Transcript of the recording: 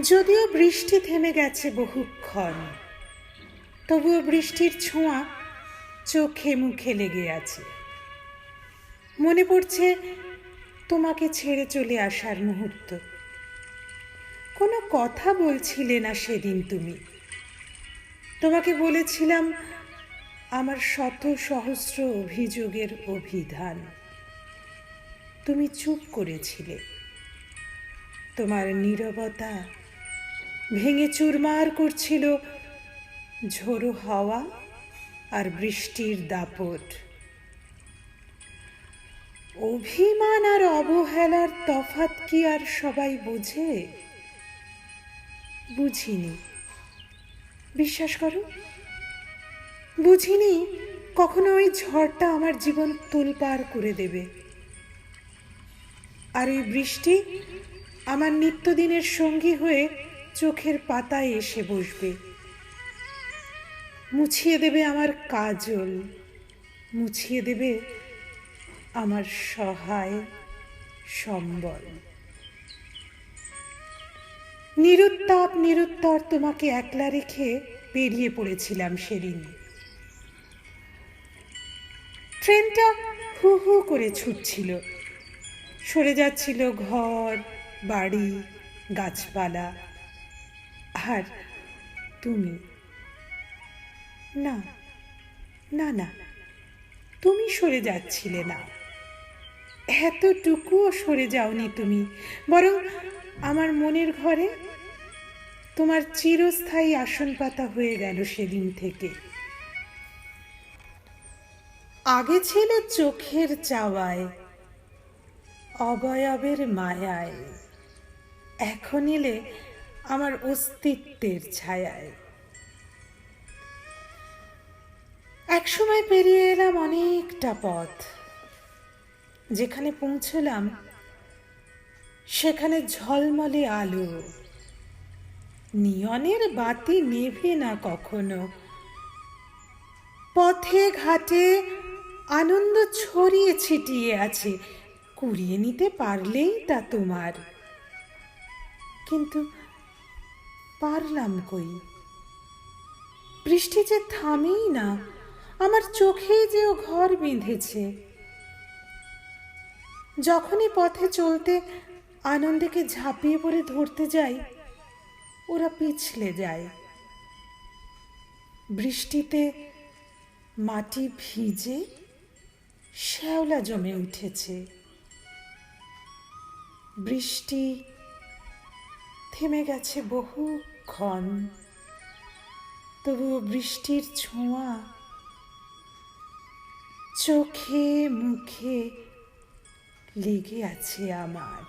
যদিও বৃষ্টি থেমে গেছে বহুক্ষণ, তবুও বৃষ্টির ছোঁয়া চোখে মুখে লেগে আছে। মনে পড়ছে তোমাকে ছেড়ে চলে আসার মুহূর্ত। কোনো কথা বলছিলে না সেদিন তুমি। তোমাকে বলেছিলাম আমার শত সহস্র অভিযোগের অভিধান। তুমি চুপ করেছিলে। তোমার নীরবতা ভেঙে চুরমার করছিল। ঝোড়ো হাওয়া আর বৃষ্টির দাপট। অভিমান আর অবহেলার তফাত কি আর সবাই বোঝে? বুঝিনি। বিশ্বাস করো, বুঝিনি কখনো ওই ঝড়টা আমার জীবন তোলপাড় করে দেবে। আর ওই বৃষ্টি আমার নিত্যদিনের সঙ্গী হয়ে চোখের পাতায় এসে বসবে। মুছিয়ে দেবে আমার কাজল, মুছিয়ে দেবে আমার সহায় সম্বল। নিরুত্তাপ নিরুত্তর তোমাকে একলা রেখে বেরিয়ে পড়েছিলাম সেদিন। ট্রেনটা হু হু করে ছুটছিল। সরে যাচ্ছিল ঘর, বাড়ি, গাছপালা আর তুমি? না না না, তুমি সরে যাচ্ছিলে না। এতটুকুও সরে যাওনি তুমি। বরং আমার মনের ঘরে তোমার চিরস্থায়ী আসন পাতা হয়ে গেল সেদিন থেকে। আগে ছিল চোখের চাওয়ায়, অবয়বের মায়ায়। এখন এলে আমার অস্তিত্বের ছায়ায়। একসময় পেরিয়ে এলাম অনেকটা পথ। যেখানে পৌঁছলাম, সেখানে ঝলমলে আলো। নিয়নের বাতি নেভে না কখনো। পথে ঘাটে আনন্দ ছড়িয়ে ছিটিয়ে আছে। কুড়িয়ে নিতে পারলেই তা তোমার। কিন্তু পারলাম কই? বৃষ্টি যে থামেই না, আমার চোখেই যে ও ঘর বেঁধেছে। যখনই পথে চলতে আনন্দকে ঝাঁপিয়ে পড়ে ধরতে যাই, ওরা পিছলে যায়। বৃষ্টিতে মাটি ভিজে শ্যাওলা জমে উঠেছে। বৃষ্টি থেমে গেছে বহুক্ষণ তবুও বৃষ্টির ছোঁয়া চোখে মুখে লেগে আছে আমার।